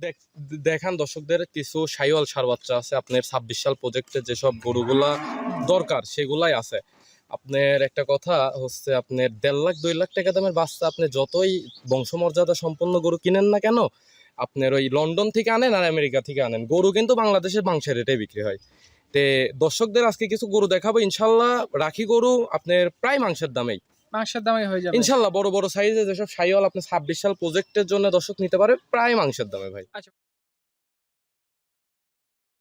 দেখ- দেখান দর্শকদের কিছু সাইওয়াল সার বাচ্চা আছে। আপনার ছাব্বিশ সাল প্রজেক্টে যেসব গরুগুলা দরকার, সেগুলাই আছে। আপনার একটা কথা হচ্ছে, আপনার দেড় লাখ, দুই লাখ টাকা দামের বাচ্চা আপনি যতই বংশমর্যাদা সম্পন্ন গরু কিনেন না কেন, আপনার ওই লন্ডন থেকে আনেন আর আমেরিকা থেকে আনেন। গরু কিন্তু বাংলাদেশের মাংসের রেটে বিক্রি হয়। তে দর্শকদের আজকে কিছু গরু দেখাবো। ইনশাল্লাহ রাখি গরু আপনার প্রায় মাংসের দামেই। মাংসের দামে হয়ে যাবে। ইনশাল্লাহ বড় বড় সাইজে যেসব সাইওয়াল আপনি ছাব্বিশ সাল প্রজেক্টের জন্য দর্শক নিতে পারে প্রায় মাংসের দামে ভাই।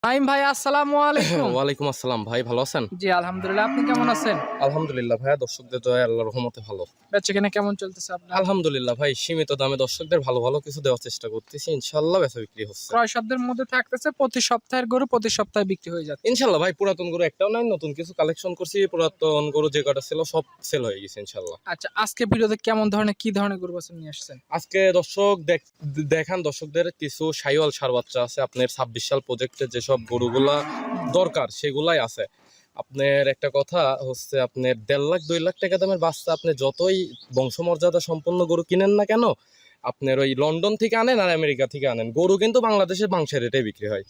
নাইম ভাই আসসালামু আলাইকুম। ওয়ালাইকুম আসসালাম ভাই ভালো আছেন? জি আলহামদুলিল্লাহ আপনি কেমন আছেন? আলহামদুলিল্লাহ ভাইয়া দর্শকদের দয়া আল্লাহর রহমতে ভালো। বেচে কেনা কেমন চলতেছে আপনার? আলহামদুলিল্লাহ ভাই সীমিত দামে দর্শকদের ভালো ভালো কিছু দেওয়ার চেষ্টা করতেছি ইনশাল্লাহ বেচা বিক্রি হচ্ছে। ক্রয় শব্দের মধ্যে থাকতেছে প্রতি সপ্তাহের গরু প্রতি সপ্তাহে বিক্রি হয়ে যাচ্ছে। ইনশাল্লাহ ভাই পুরাতন গরু একটাও নাই নতুন কিছু কালেকশন করছি পুরাতন গরু যে কটা ছিল সব সেল হয়ে গেছে ইনশাল্লাহ আচ্ছা আজকে ভিডিওতে কেমন ধরনের কি ধরনের গরু বাছুর নিয়ে আসছেন? আজকে দর্শক দেখ- দেখান দর্শকদের কিছু সাইওয়াল সার বাচ্চা আছে আপনার ছাব্বিশ সাল প্রজেক্টে যেসব গরুগুলা দরকার, সেগুলাই আছে। আপনার একটা কথা হচ্ছে, আপনার দেড় লাখ, দুই লাখ টাকা দামের বাচ্চা, আপনি যতই বংশমর্যাদা সম্পন্ন গরু কিনেন না কেন, আপনার ওই লন্ডন থেকে আনেন আর আমেরিকা থেকে আনেন, গরু কিন্তু বাংলাদেশের মাংসের রেটে বিক্রি হয়।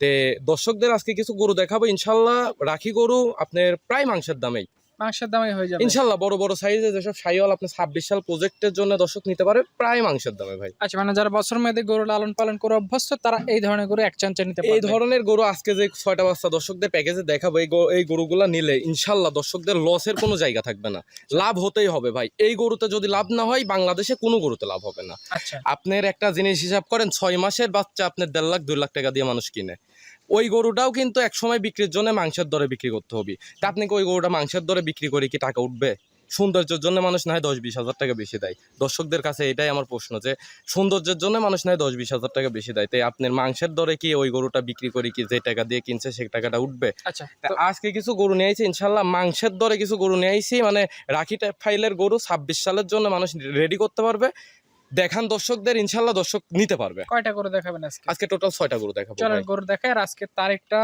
তে দর্শকদের আজকে কিছু গরু দেখাবো, ইনশাল্লাহ রাখি গরু আপনার প্রায় মাংসের দামেই। মাংসের দামে হয়ে যাবে। ইনশাল্লাহ বড় বড় সাইজে যেসব সাইওয়াল আপনি ছাব্বিশ সাল প্রজেক্টের জন্য দর্শক নিতে পারে প্রায় মাংসের দামে ভাই। আচ্ছা মানে যারা বছর মেয়াদে গরু লালন পালন করে অভ্যস্ত তারা এই ধরনের গরু এক নিতে এই ধরনের গরু আজকে যে ছয়টা বাচ্চা দর্শকদের প্যাকেজে দেখাবো এই এই গরুগুলা নিলে ইনশাল্লাহ দর্শকদের লসের কোনো জায়গা থাকবে না। লাভ হতেই হবে ভাই। এই গরুতে যদি লাভ না হয় বাংলাদেশে কোনো গরুতে লাভ হবে না। আচ্ছা। আপনার একটা জিনিস হিসাব করেন ছয় মাসের বাচ্চা আপনার দেড় লাখ দুই লাখ টাকা দিয়ে মানুষ কিনে। ওই গরুটাও কিন্তু এক সময় বিক্রির জন্য মাংসের দরে বিক্রি করতে হবে। তা আপনি কি ওই গরুটা মাংসের দরে বিক্রি করে কি টাকা উঠবে? সৌন্দর্যের জন্য মানুষ না হয় দশ বিশ হাজার টাকা বেশি দেয়। দর্শকদের কাছে এটাই আমার প্রশ্ন যে সৌন্দর্যের জন্য মানুষ নয় দশ বিশ হাজার টাকা বেশি দেয়। তাই আপনার মাংসের দরে কি ওই গরুটা বিক্রি করে কি যে টাকা দিয়ে কিনছে সেই টাকাটা উঠবে? আচ্ছা আজকে কিছু গরু নিয়ে আইছি ইনশাল্লাহ মাংসের দরে কিছু গরু নিয়ে আইছি মানে রাখি টাইপ ফাইলের গরু ছাব্বিশ সালের জন্য মানুষ রেডি করতে পারবে। দেখান দর্শকদের ইনশাল্লাহ দর্শক নিতে পারবে। কয়টা করে দেখাবেন আজকে? আজকে টোটাল ছয়টা গরু দেখাবো চলেন গরু দেখায় আর আজকে তারিখটা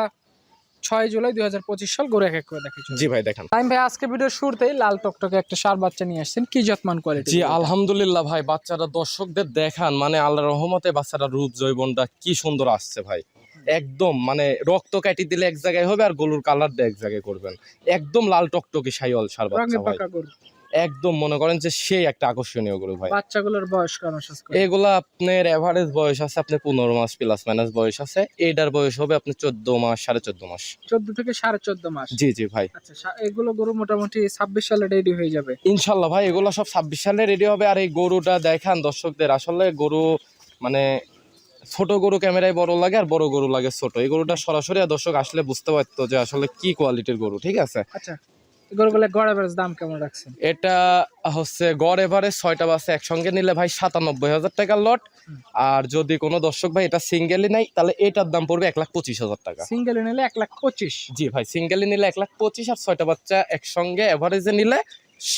ছয় জুলাই দুই হাজার পঁচিশ সাল গরু এক এক করে চলুন। জি ভাই দেখান। টাইম ভাই আজকে ভিডিওর শুরুতেই লাল টকটকে একটা সার বাচ্চা নিয়ে আসছেন কি যত্মান কোয়ালিটি জি আলহামদুলিল্লাহ ভাই বাচ্চারা দর্শকদের দেখান মানে আল্লাহ রহমতে বাচ্চারা রূপ জৈবনটা কি সুন্দর আসছে ভাই। একদম মানে রক্ত কাটি দিলে এক জায়গায় হবে আর গরুর কালার দিয়ে এক জায়গায় করবেন। একদম লাল টকটকে সাইওয়াল সার বাচ্চা ভাই। গরু। একদম মনে করেন যে সেই একটা আকর্ষণীয় গরু ভাই। বাচ্চাগুলোর বয়স কেমন এগুলা আপনার এভারেজ বয়স আছে আপনার পনেরো মাস প্লাস মাইনাস বয়স আছে। এইটার বয়স হবে আপনার চোদ্দ মাস সাড়ে চোদ্দ মাস। চোদ্দ থেকে সাড়ে চোদ্দ মাস? জি জি ভাই। আচ্ছা এগুলো গরু মোটামুটি ছাব্বিশ সালে রেডি হয়ে যাবে? ইনশাল্লাহ ভাই এগুলো সব ছাব্বিশ সালে রেডি হবে। আর এই গরুটা দেখান দর্শকদের আসলে গরু মানে ছোট গরু ক্যামেরায় বড় লাগে আর বড় গরু লাগে ছোট। এই গরুটা সরাসরি দর্শক আসলে বুঝতে পারতো যে আসলে কি কোয়ালিটির গরু ঠিক আছে? আচ্ছা। গরুগুলো গড় এভারেজ দাম কেমন রাখছেন? এটা হচ্ছে গড় এভারেজ ছয়টা বাসে একসঙ্গে নিলে ভাই সাতানব্বই হাজার টাকার লট আর যদি কোনো দর্শক ভাই এটা সিঙ্গেলই নাই তাহলে এটার দাম পড়বে এক লাখ পঁচিশ হাজার টাকা। সিঙ্গেল নিলে এক লাখ পঁচিশ। জি ভাই সিঙ্গেলে নিলে এক লাখ পঁচিশ আর ছয়টা বাচ্চা একসঙ্গে এভারেজে নিলে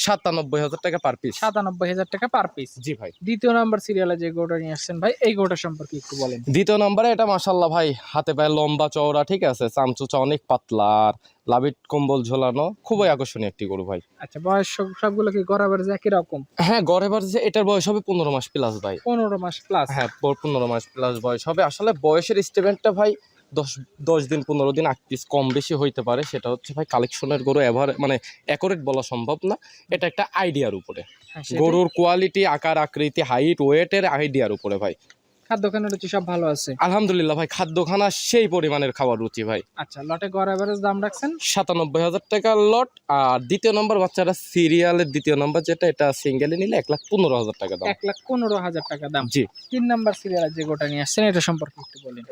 সাতানব্বই হাজার টাকা পার পিস সাতানব্বই হাজার টাকা পার পিস জি ভাই। দ্বিতীয় নাম্বার সিরিয়ালে যে গরুটা নিয়ে আসছেন ভাই এই গরুটা সম্পর্কে একটু বলেন। দ্বিতীয় নম্বরে এটা মাসাল্লাহ ভাই হাতে পায়ে লম্বা চওড়া ঠিক আছে? চামচুচা অনেক পাতলা আর লাভিট কম্বল ঝোলানো খুবই আকর্ষণীয় একটি গরু ভাই। আচ্ছা বয়স সব- সবগুলো কি গড় এভারেজ একই রকম? হ্যাঁ গড় এবার যে এটার বয়স হবে পনেরো মাস প্লাস ভাই। পনেরো মাস প্লাস হ্যাঁ পনেরো মাস প্লাস বয়স হবে। আসলে বয়সের স্টেটমেন্টটা ভাই দশ দশ দিন পনেরো দিন আগ পিস কম বেশি হইতে পারে। সেটা হচ্ছে ভাই কালেকশনের গরু এভার মানে অ্যাকোরেট বলা সম্ভব না। এটা একটা আইডিয়ার উপরে। হ্যাঁ, গরুর কোয়ালিটি আকার আকৃতি হাইট ওয়েটের আইডিয়ার উপরে ভাই। খাদ্য খানের রুচি সব ভালো আছে? আলহামদুলিল্লাহ ভাই খাদ্যখানা সেই পরিমাণের খাবার রুচি ভাই। আচ্ছা লটে গড় এভারেজ দাম রাখছেন? সাতানব্বই হাজার টাকার লট আর দ্বিতীয় নম্বর বাচ্চারা সিরিয়ালের দ্বিতীয় নম্বর যেটা এটা সিঙ্গেলে নিলে এক লাখ পনেরো হাজার টাকা দাম। এক লাখ পনেরো হাজার টাকা দাম। জি। তিন নাম্বার সিরিয়ালে যে গোটা নিয়ে আসছেন এটা সম্পর্কে একটু বলেন।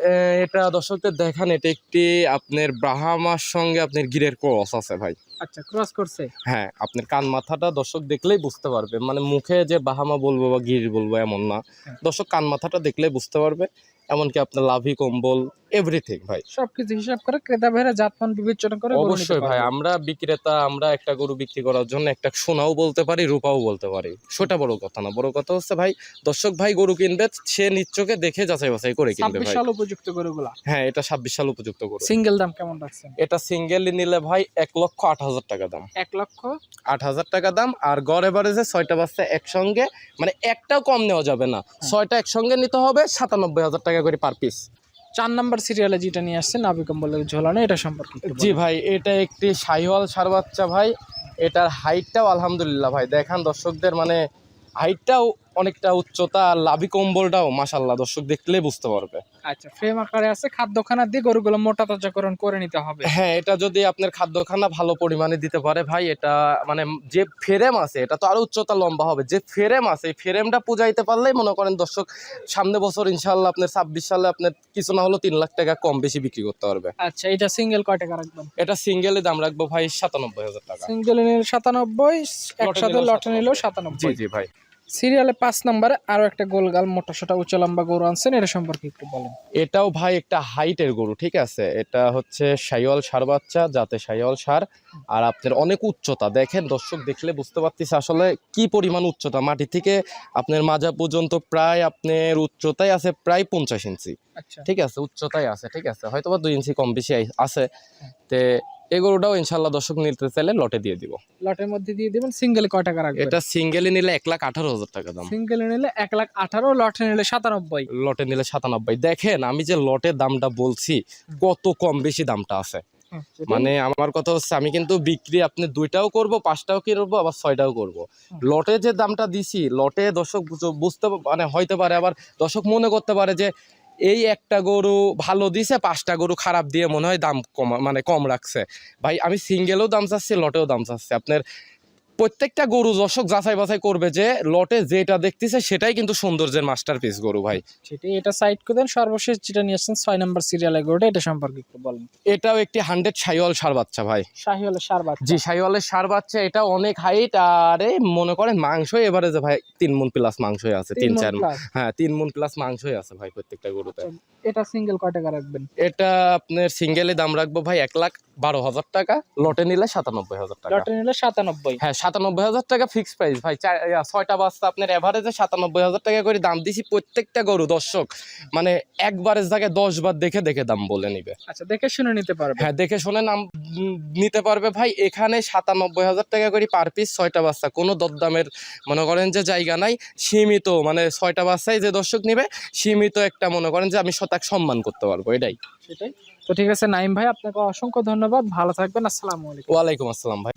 এটা দর্শকদের দেখান এটা একটি আপনার ব্রাহামার সঙ্গে আপনার গিরের ক্রস আছে ভাই। আচ্ছা ক্রস করছে? হ্যাঁ আপনার কান মাথাটা দর্শক দেখলেই বুঝতে পারবে। মানে মুখে যে বাহামা বলব বা গির বলব এমন না। হ্যাঁ। দর্শক কান মাথাটা দেখলেই বুঝতে পারবে। এমনকি আপনার লাভি কম্বল এভরিথিং ভাই। সবকিছু হিসাব করে ক্রেতা ভাইরা জাতমান বিবেচনা করে অবশ্যই ভাই আমরা বিক্রেতা আমরা একটা গরু বিক্রি করার জন্য একটা সোনাও বলতে পারি রূপাও বলতে পারি। সেটা বড় কথা না। বড় কথা হচ্ছে ভাই দর্শক ভাই গরু কিনবে সে নিচ্চকে দেখে যাচাই বাছাই করে কিনবে ভাই। সাল উপযুক্ত গরুগুলা। হ্যাঁ এটা ছাব্বিশ সাল উপযুক্ত গরু। সিঙ্গেল দাম কেমন রাখছেন? এটা সিঙ্গেল নিলে ভাই এক লক্ষ আট হাজার টাকা দাম। এক লক্ষ? আট হাজার টাকা দাম আর গড় এভারেজে ছয়টা বাচ্চা একসঙ্গে মানে একটাও কম নেওয়া যাবে না। ছয়টা একসঙ্গে নিতে হবে সাতানব্বই হাজার টাকা টাকা করে পার পিস চার নাম্বার সিরিয়ালে যেটা নিয়ে আসছে নাভি কম্বলের ঝোলানো এটা সম্পর্কে জি ভাই এটা একটি শাহিওয়াল সার বাচ্চা ভাই। এটার হাইটটাও আলহামদুলিল্লাহ ভাই দেখান দর্শকদের মানে হাইটটাও অনেকটা উচ্চতা আর লাভি কম্বলটাও মাসাল্লাহ দর্শক দেখলে বুঝতে পারবে। আচ্ছা ফ্রেম আকারে আছে খাদ্যখানা দিয়ে গরুগুলো মোটা তাজাকরণ করে নিতে হবে। হ্যাঁ এটা যদি আপনার খাদ্যখানা ভালো পরিমাণে দিতে পারে ভাই এটা মানে যে ফ্রেম আছে এটা তো আরও উচ্চতা লম্বা হবে। যে ফ্রেম আছে এই ফ্রেমটা পূজাইতে পারলেই মনে করেন দর্শক সামনে বছর ইনশাল্লাহ আপনার ছাব্বিশ সালে আপনার কিছু না হলো তিন লাখ টাকা কম বেশি বিক্রি করতে পারবে। আচ্ছা এটা সিঙ্গেল কয় টাকা রাখবেন? এটা সিঙ্গেলে দাম রাখব ভাই সাতানব্বই হাজার টাকা। সিঙ্গেল নিলে সাতানব্বই একসাথে লটে নিলেও জি সাতানব্বই জি ভাই। সিরিয়ালে পাঁচ নম্বরে আরও একটা গোলগাল মোটা সোটা উঁচু লম্বা গরু আনছেন, এটা সম্পর্কে একটু বলেন। এটাও ভাই একটা হাইটের গরু, ঠিক আছে? এটা হচ্ছে সাইওয়াল সার বাচ্চা যাতে সাইওয়াল সার। আর আপনার অনেক উচ্চতা, দেখেন দর্শক দেখলে বুঝতে পারতেছে আসলে কি পরিমাণ উচ্চতা। মাটি থেকে আপনার মাজা পর্যন্ত প্রায় আপনার উচ্চতায় আছে প্রায় পঞ্চাশ ইঞ্চি। ঠিক আছে উচ্চতায় আছে ঠিক আছে। হয়তো বা দুই ইঞ্চি কম বেশি আছে। তে এই গরুটাও ইনশাল্লাহ দর্শক নিতে চাইলে লটে দিয়ে দিব। লটের মধ্যে দিয়ে দিবেন সিঙ্গেল কয় টাকা রাখবেন? এটা সিঙ্গেলে নিলে এক লাখ আঠারো হাজার টাকা দাম। সিঙ্গেল নিলে এক লাখ আঠারো লটে নিলে সাতানব্বই। লটে নিলে সাতানব্বই। দেখেন আমি যে লটের দামটা বলছি কত কম বেশি দামটা আছে। মানে আমার কথা হচ্ছে আমি কিন্তু বিক্রি আপনি দুইটাও করব পাঁচটাও করব আবার ছয়টাও করব। লটে যে দামটা দিছি লটে দর্শক বুঝ- বুঝতে মানে হইতে পারে আবার দর্শক মনে করতে পারে যে এই একটা গরু ভালো দিছে, পাঁচটা গরু খারাপ দিয়ে মনে হয় দাম কম মানে কম রাখছে। ভাই, আমি সিঙ্গেলও দাম চাচ্ছি লটেও দাম চাচ্ছি। আপনার প্রত্যেকটা গরু দর্শক যাচাই বাছাই করবে যে লটে যেটা দেখতেছে সেটাই কিন্তু সৌন্দর্যের মাস্টার পিস গরু ভাই। সেটাই এটা সাইড করে দেন সর্বশেষ যেটা নিয়ে আসছেন ছয় নম্বর সিরিয়ালে গরুটা এটা সম্পর্কে একটু বলেন। এটাও একটি হান্ড্রেড সাইওয়াল সার বাচ্চা ভাই। শাহিওয়ালের সার বাচ্চা। জি সাইওয়ালের সার বাচ্চা এটা অনেক হাইট আরে মনে করেন মাংস এবারে যে ভাই তিন মন প্লাস মাংসই আছে তিন চার। হ্যাঁ তিন মন প্লাস মাংসই আছে ভাই প্রত্যেকটা গরুতে। এটা সিঙ্গেল কয় টাকা রাখবেন? এটা আপনার সিঙ্গেলে দাম রাখব ভাই এক লাখ বারো হাজার টাকা লটে নিলে সাতানব্বই হাজার টাকা। লটে নিলে সাতানব্বই। হ্যাঁ সাতানব্বই হাজার টাকা ফিক্স প্রাইস ভাই ছয়টা বাচ্চা আপনার এভারেজে সাতানব্বই হাজার টাকা করে দাম দিছি প্রত্যেকটা গরু দর্শক। মানে একবারের জায়গায় দশ বার দেখে দেখে দাম বলে নিবে। আচ্ছা দেখে শুনে নিতে পারবে। হ্যাঁ দেখে শুনে নাম নিতে পারবে। ভাই এখানে সাতানব্বই হাজার টাকা করে পার পিস ছয়টা বাচ্চা। কোনো দরদামের মনে করেন যে জায়গা নাই। সীমিত মানে ছয়টা বাচ্চাই যে দর্শক নিবে সীমিত একটা মনে করেন যে আমি শতাক সম্মান করতে পারব এটাই। সেটাই। তো ঠিক আছে নাইম ভাই আপনাকে অসংখ্য ধন্যবাদ। ভালো থাকবেন আসসালামু আলাইকুম। ওয়ালাইকুম আসসালাম ভাই।